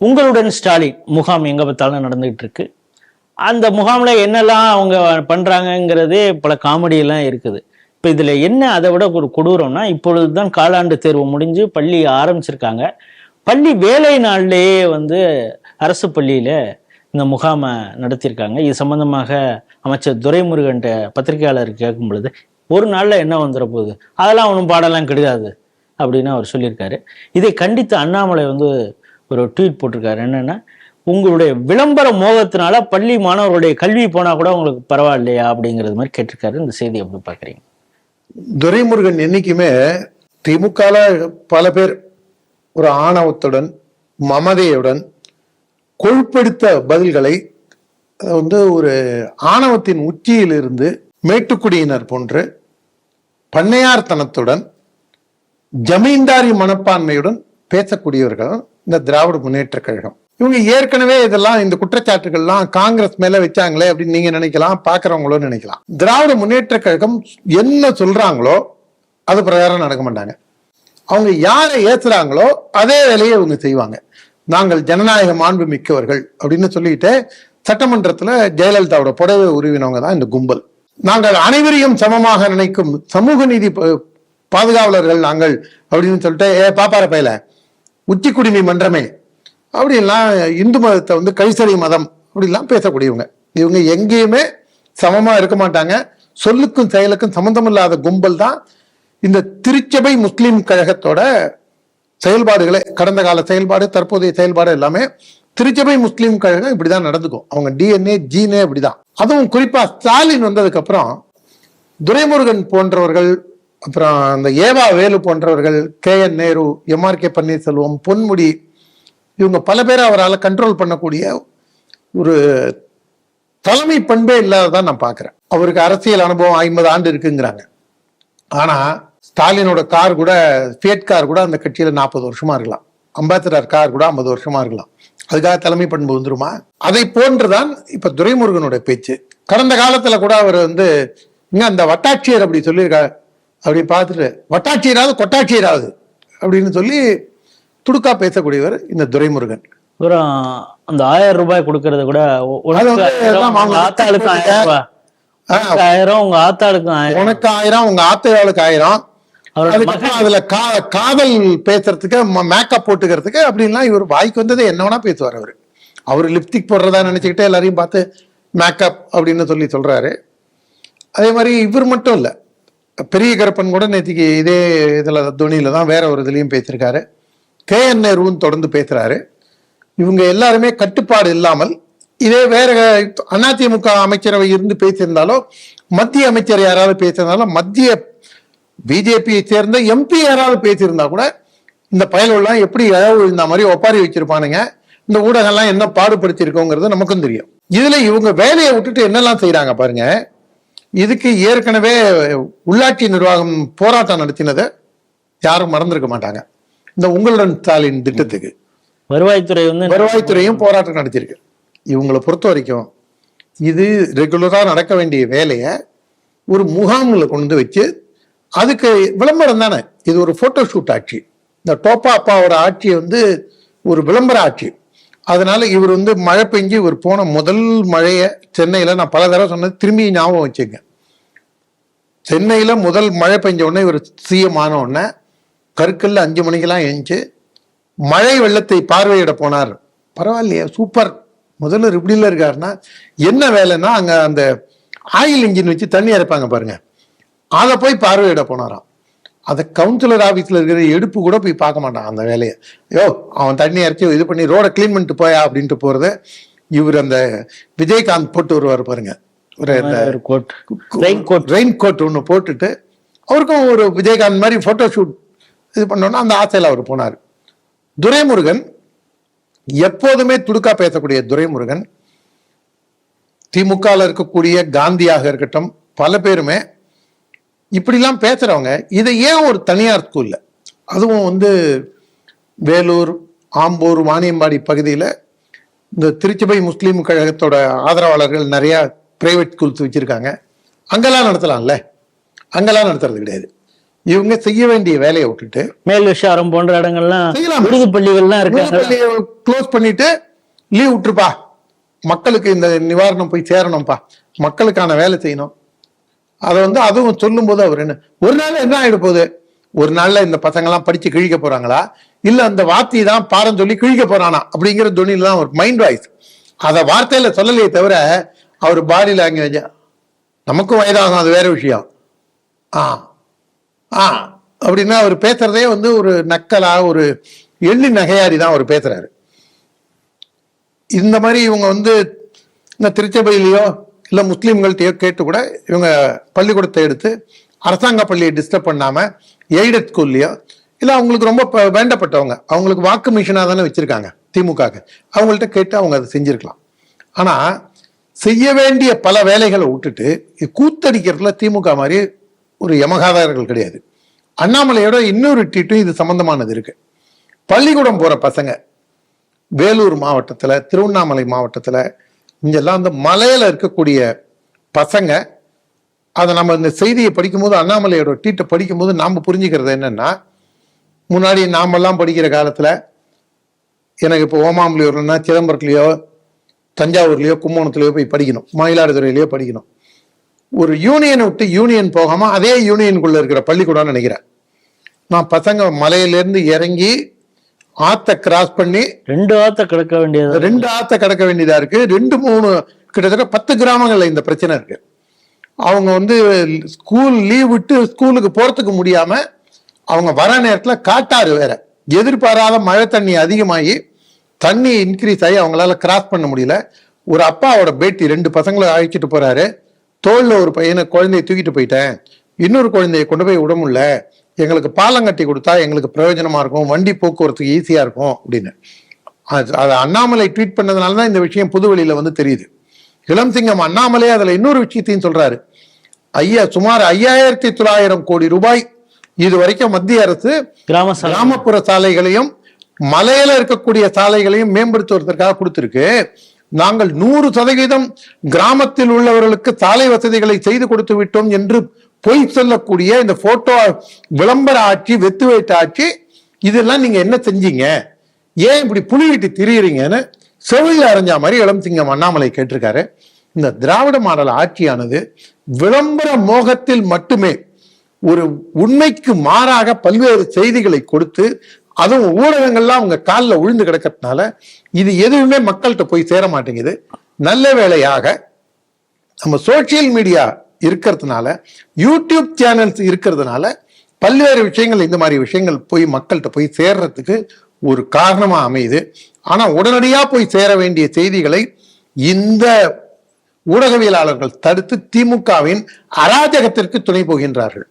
உங்களுடன் ஸ்டாலின் முகாம் எங்க பார்த்தாலும் நடந்துகிட்டு இருக்கு அந்த முகாமில் என்னெல்லாம் அவங்க பண்ணுறாங்கங்கிறதே பல காமெடியெல்லாம் இருக்குது. இப்போ இதில் என்ன அதை விட ஒரு கொடூரம்னா இப்பொழுதுதான் காலாண்டு தேர்வு முடிஞ்சு பள்ளி ஆரம்பிச்சிருக்காங்க. பள்ளி வேலை நாள்லேயே வந்து அரசு பள்ளியில் இந்த முகாமை நடத்தியிருக்காங்க. இது சம்பந்தமாக அமைச்சர் துரைமுருகன்ட்ட பத்திரிகையாளர் கேட்கும் பொழுது ஒரு நாளில் என்ன வந்துட போகுது? அதெல்லாம் ஒன்றும் பாடலாம் கிடையாது அப்படின்னு அவர் சொல்லியிருக்காரு. இதை கண்டித்து அண்ணாமலை வந்து ஒரு ட்வீட் போட்டிருக்காரு. என்னென்னா உங்களுடைய விளம்பர மோகத்தினால பள்ளி மாணவர்களுடைய கல்வி போனால் கூட உங்களுக்கு பரவாயில்லையா? அப்படிங்கிறது மாதிரி கேட்டிருக்காரு. இந்த செய்தி எப்படி பார்க்குறீங்க? துரைமுருகன் என்னைக்குமே திமுகல பல பேர் ஒரு ஆணவத்துடன் மமதையுடன் கொழுப்படுத்த பதில்களை வந்து ஒரு ஆணவத்தின் உச்சியிலிருந்து மேட்டுக்குடியினர் போன்று பண்ணையார்த்தனத்துடன் ஜமீன்தாரி மனப்பான்மையுடன் பேசக்கூடியவர்கள். இந்த திராவிட முன்னேற்ற கழகம். இவங்க ஏற்கனவே இதெல்லாம் இந்த குற்றச்சாட்டுகள்லாம் காங்கிரஸ் மேல வச்சாங்களே அப்படின்னு நீங்க நினைக்கலாம் பாக்குறவங்களும் நினைக்கலாம். திராவிட முன்னேற்ற கழகம் என்ன சொல்றாங்களோ அது பிரகாரம் நடக்க மாட்டாங்க. அவங்க யாரை ஏத்துறாங்களோ அதே வேலையை இவங்க செய்வாங்க. நாங்கள் ஜனநாயக மாண்பு மிக்கவர்கள் அப்படின்னு சொல்லிட்டு சட்டமன்றத்துல ஜெயலலிதாவோட புடவை உருவினவங்க தான் இந்த கும்பல். நாங்கள் அனைவரையும் சமமாக நினைக்கும் சமூக நீதி பாதுகாவலர்கள் நாங்கள் அப்படின்னு சொல்லிட்டு ஏ பாப்பார பையல உச்சி குடிமை மன்றமே. அப்படின்லாம் இந்து மதத்தை வந்து கைசரி மதம் அப்படிலாம் பேசக்கூடியவங்க. இவங்க எங்கேயுமே சமமாக இருக்க மாட்டாங்க. சொல்லுக்கும் செயலுக்கும் சம்மந்தமில்லாத கும்பல் தான் இந்த திருச்சபை முஸ்லீம் கழகத்தோட செயல்பாடுகளை. கடந்த கால செயல்பாடு தற்போதைய செயல்பாடு எல்லாமே திருச்சபை முஸ்லீம் கழகம் இப்படிதான் நடந்துக்கும். அவங்க டிஎன்ஏ ஜீனே இப்படிதான் அதுவும் குறிப்பா ஸ்டாலின் வந்ததுக்கு அப்புறம் துரைமுருகன் போன்றவர்கள் அப்புறம் அந்த ஏவா வேலு போன்றவர்கள் K N Nehru M R K Panneerselvam Ponmudi இவங்க பல பேரை அவரால் கண்ட்ரோல் பண்ணக்கூடிய ஒரு தலைமை பண்பே இல்லாததான் நான் பார்க்குறேன். அவருக்கு அரசியல் அனுபவம் ஐம்பது ஆண்டு இருக்குங்கிறாங்க. ஆனால் ஸ்டாலினோட கார் கூட ஸ்டேட் கார் கூட அந்த கட்சியில் நாற்பது வருஷமா இருக்கலாம். அம்பாசிடர் கார் கூட ஐம்பது வருஷமா இருக்கலாம். அதுக்காக தலைமை பண்பு வந்துருமா? அதை போன்றுதான் இப்போ துரைமுருகனோட பேச்சு. கடந்த காலத்தில் கூட அவர் வந்து இங்கே அந்த வட்டாட்சியர் அப்படி சொல்லியிருக்காரு. அப்படி பார்த்துட்டு வட்டாட்சியராவது கொட்டாட்சியராவது அப்படின்னு சொல்லி துடுக்கா பேசக்கூடியவர் இந்த துரைமுருகன். அப்புறம் அந்த ஆயிரம் ரூபாய் கொடுக்கறது கூட வந்து ஆயிரம், உங்க ஆத்தாளுக்கு ஆயிரம் உனக்கு ஆயிரம் உங்க ஆத்தாளுக்கு ஆயிரம். அதுல கா காதல் பேசுறதுக்கு மேக்கப் போட்டுக்கிறதுக்கு அப்படின்லாம் இவர் வாய்க்கு வந்ததை என்ன வேணா பேசுவார் அவரு. அவர் லிப்ஸ்டிக் போடுறதா நினைச்சுக்கிட்டு எல்லாரையும் பார்த்து மேக்கப் அப்படின்னு சொல்லி சொல்றாரு. அதே மாதிரி இவர் மட்டும் இல்ல. பெரிய கருப்பன் கூட நேற்றுக்கு இதே இதில் துணியில் தான் வேற ஒரு இதுலேயும் பேசியிருக்காரு. கே தொடர்ந்து பேசுகிறாரு இவங்க எல்லாருமே கட்டுப்பாடு இல்லாமல் இதே வேற அதிமுக அமைச்சரவை இருந்து பேசியிருந்தாலோ மத்திய அமைச்சர் யாராவது பேசியிருந்தாலும் மத்திய பிஜேபியை சேர்ந்த எம்பி யாராவது பேசியிருந்தா கூட இந்த பயலெல்லாம் எப்படி இழவு இந்த மாதிரி ஒப்பாரி வச்சிருப்பானுங்க. இந்த ஊடகம்லாம் என்ன பாடுபடுத்திருக்கோங்கிறது நமக்கும் தெரியும். இதுல இவங்க வேலையை விட்டுட்டு என்னெல்லாம் செய்யறாங்க பாருங்க. இதுக்கு ஏற்கனவே உள்ளாட்சி நிர்வாகம் போராட்டம் நடத்தினதை யாரும் மறந்திருக்க மாட்டாங்க. இந்த உங்களுடன் ஸ்டாலின் திட்டத்துக்கு. வருவாய்த்துறை வந்து வருவாய்த்துறையும் போராட்டம் நடத்தியிருக்கு. இவங்களை பொறுத்த வரைக்கும் இது ரெகுலரா நடக்க வேண்டிய வேலையை ஒரு முகாம்ல கொண்டு வச்சு அதுக்கு விளம்பரம் தானே. இது ஒரு போட்டோ ஷூட் ஆட்சி. இந்த டோப்பா அப்பாவோட ஆட்சி வந்து ஒரு விளம்பர ஆட்சி. அதனால இவர் வந்து மழை பெஞ்சு இவர் போன முதல் மழையை சென்னையில் நான் பல தடவை சொன்னது திரும்பி ஞாபகம் வச்சுங்க. சென்னையில் முதல் மழை பெஞ்ச உடனே இவர் சிஎம் ஆன உடனே கருக்கல்ல அஞ்சு மணிக்கெல்லாம் எழுந்துச்சு. மழை வெள்ளத்தை பார்வையிட போனார். பரவாயில்லையே சூப்பர் முதல்வர் இப்படில இருக்காருன்னா என்ன வேலைன்னா அங்கே அந்த ஆயில் இன்ஜின் வச்சு தண்ணி இறைப்பாங்க பாருங்க. அதை போய் பார்வையிட போனாராம். அதை கவுன்சிலர் ஆபீஸ்ல இருக்கிற எடுப்பு கூட போய் பார்க்க மாட்டான் அந்த வேலையை. ஐயோ அவன் தண்ணி இறச்சி இது பண்ணி ரோட க்ளீன் பண்ணிட்டு போயா அப்படின்ட்டு போறது இவர் அந்த விஜயகாந்த் போட்டு வருவார் பாருங்க. ஒரு coat rain coat rain coat ஒன்று போட்டுட்டு அவருக்கும் ஒரு விஜயகாந்த் மாதிரி போட்டோ ஷூட் இது பண்ணோன்னா அந்த ஆசையில் அவர் போனார். துரைமுருகன் எப்போதுமே துடுக்கா பேசக்கூடிய துரைமுருகன் திமுகவில் இருக்கக்கூடிய காந்தியாக இருக்கட்டும் பல பேருமே இப்படிலாம் பேசுறவங்க இதை ஏன் ஒரு தனியார் ஸ்கூல்ல? அதுவும் வந்து வேலூர் ஆம்பூர் வாணியம்பாடி பகுதியில் இந்த திருச்சபை முஸ்லீம் கழகத்தோட ஆதரவாளர்கள் நிறைய பிரைவேட் ஸ்கூல்ஸ் வச்சிருக்காங்க. அங்கெல்லாம் நடத்தலாம்ல? அங்கெல்லாம் நடத்துறது கிடையாது. இவங்க செய்ய வேண்டிய வேலையை விட்டுட்டு மேல் விஷாரம் போன்ற இடங்கள்லாம். விடுதி பள்ளிகள்லாம் இருக்காங்க. க்ளோஸ் பண்ணிட்டு லீவ் விட்டுருப்பா. மக்களுக்கு இந்த நிவாரணம் போய் சேரணும்ப்பா மக்களுக்கான வேலை செய்யணும். அதை வந்து அதுவும் சொல்லும்போது அவர் என்ன ஒரு நாள் என்ன ஆயிட போகுது? ஒரு நாள்ல இந்த பசங்கள்லாம் படித்து படிச்சு கிழிக்க போறாங்களா? இல்ல அந்த வார்த்தையை தான் பாரம் சொல்லி கிழிக்க போறானா? அப்படிங்கிற துணியில தான் ஒரு மைண்ட் வாய்ஸ் அதை வார்த்தையில சொல்லலையே தவிர அவர் பாடி லாங்குவேஜ் நமக்கும் வயதாகும் அது வேற விஷயம். ஆ ஆ அப்படின்னா அவர் பேசுறதே வந்து ஒரு நக்கலா ஒரு எள்ளி நகையாரி தான் அவர் பேசுறாரு. இந்த மாதிரி இவங்க வந்து இந்த திருச்சபையிலையோ இல்லை முஸ்லீம்கள்ட்டையோ கேட்டு கூட இவங்க பள்ளிக்கூடத்தை எடுத்து அரசாங்க பள்ளியை டிஸ்டர்ப் பண்ணாமல் எய்டட் ஸ்கூல்லையோ இல்லை அவங்களுக்கு ரொம்ப வேண்டப்பட்டவங்க அவங்களுக்கு வாக்கு மிஷினாக தானே வச்சுருக்காங்க திமுக அவங்கள்ட்ட கேட்டு அவங்க அதை செஞ்சுருக்கலாம். ஆனால் செய்ய வேண்டிய பல வேலைகளை விட்டுட்டு கூத்தடிக்கிறதுல திமுக மாதிரி ஒரு யமகாதாரர்கள் கிடையாது. அண்ணாமலையோட இன்னொரு ட்வீட்டும் இது சம்பந்தமானது இருக்கு. பள்ளிக்கூடம் போகிற பசங்க வேலூர் மாவட்டத்தில் திருவண்ணாமலை மாவட்டத்தில் இங்கெல்லாம் வந்து மலையில இருக்கக்கூடிய பசங்க அதை நம்ம இந்த செய்தியை படிக்கும்போது அண்ணாமலையோட ட்வீட்டை படிக்கும்போது நாம் புரிஞ்சுக்கிறது என்னன்னா முன்னாடி நாமெல்லாம் படிக்கிற காலத்தில் எனக்கு இப்போ ஓமாம்புலியூர்லன்னா சிதம்பரத்துலேயோ தஞ்சாவூர்லேயோ கும்பகோணத்துலேயோ போய் படிக்கணும். மயிலாடுதுறையிலேயோ படிக்கணும். ஒரு யூனியனை விட்டு யூனியன் போகாமல் அதே யூனியனுக்குள்ளே இருக்கிற பள்ளிக்கூடம்னு நினைக்கிறேன். நான் பசங்க மலையிலேருந்து இறங்கி ஆத்த கிராஸ் பண்ணி ரெண்டு வார்த்தை கிடக்க வேண்டியது ரெண்டு ஆத்த கடக்க வேண்டியதா இருக்கு. ரெண்டு மூணு கிட்டத்தட்ட பத்து கிராமங்கள்ல இந்த பிரச்சனை இருக்கு. அவங்க வந்து ஸ்கூல் லீவ் விட்டு ஸ்கூலுக்கு போறதுக்கு முடியாம அவங்க வர நேரத்துல காட்டாறு வேற. எதிர்பாராத மழை தண்ணி அதிகமாகி தண்ணி இன்க்ரீஸ் ஆகி அவங்களால கிராஸ் பண்ண முடியல. ஒரு அப்பாவோட பேட்டி ரெண்டு பசங்களை அழைச்சிட்டு போறாரு. தோல்ல ஒரு பையனை குழந்தைய தூக்கிட்டு போயிட்டேன். இன்னொரு குழந்தைய கொண்டு போய் விட முடியல. எங்களுக்கு பாலம் கட்டி கொடுத்தா எங்களுக்கு பிரயோஜனமா இருக்கும் வண்டி போக்குவரத்துக்கு ஈஸியா இருக்கும் அப்படின்னு. அது அண்ணாமலை ட்வீட் பண்ணதுனால தான் இந்த விஷயம் புதுவெளியில வந்து தெரியுது. இளம் சிங்கம் அண்ணாமலை அதுல இன்னொரு விஷயத்தையும் சொல்றாரு. ஐயா சுமார் ஐயாயிரத்தி தொள்ளாயிரம் கோடி ரூபாய் இது வரைக்கும் மத்திய அரசு கிராம கிராமப்புற சாலைகளையும் மலையில இருக்கக்கூடிய சாலைகளையும் மேம்படுத்துவதற்காக கொடுத்திருக்கு. நாங்கள் நூறு சதவீதம் கிராமத்தில் உள்ளவர்களுக்கு சாலை வசதிகளை செய்து கொடுத்து விட்டோம் என்று பொய் சொல்லக்கூடிய இந்த போட்டோ விளம்பர ஆட்சி வெத்து வைத்த ஆட்சி இதெல்லாம் நீங்க என்ன செஞ்சீங்க? ஏன் இப்படி புலிவிட்டு திரியுறீங்கன்னு செவிலில் அரைஞ்சா மாதிரி இளம் சிங்கம் அண்ணாமலை கேட்டிருக்காரு. இந்த திராவிட மாடல் ஆட்சியானது விளம்பர மோகத்தில் மட்டுமே ஒரு உண்மைக்கு மாறாக பல்வேறு செய்திகளை கொடுத்து அதுவும் ஊடகங்கள்லாம் அவங்க காலில் விழுந்து கிடக்கிறதுனால இது எதுவுமே மக்கள்கிட்ட போய் சேர மாட்டேங்குது. நல்ல வேளையாக நம்ம சோஷியல் மீடியா இருக்கிறதுனால யூடியூப் சேனல்ஸ் இருக்கிறதுனால பல்வேறு விஷயங்கள் இந்த மாதிரி விஷயங்கள் போய் மக்கள்கிட்ட போய் சேர்றதுக்கு ஒரு காரணமாக அமையுது. ஆனால் உடனடியாக போய் சேர வேண்டிய செய்திகளை இந்த ஊடகவியலாளர்கள் தடுத்து திமுகவின் அராஜகத்திற்கு துணை போகின்றார்கள்.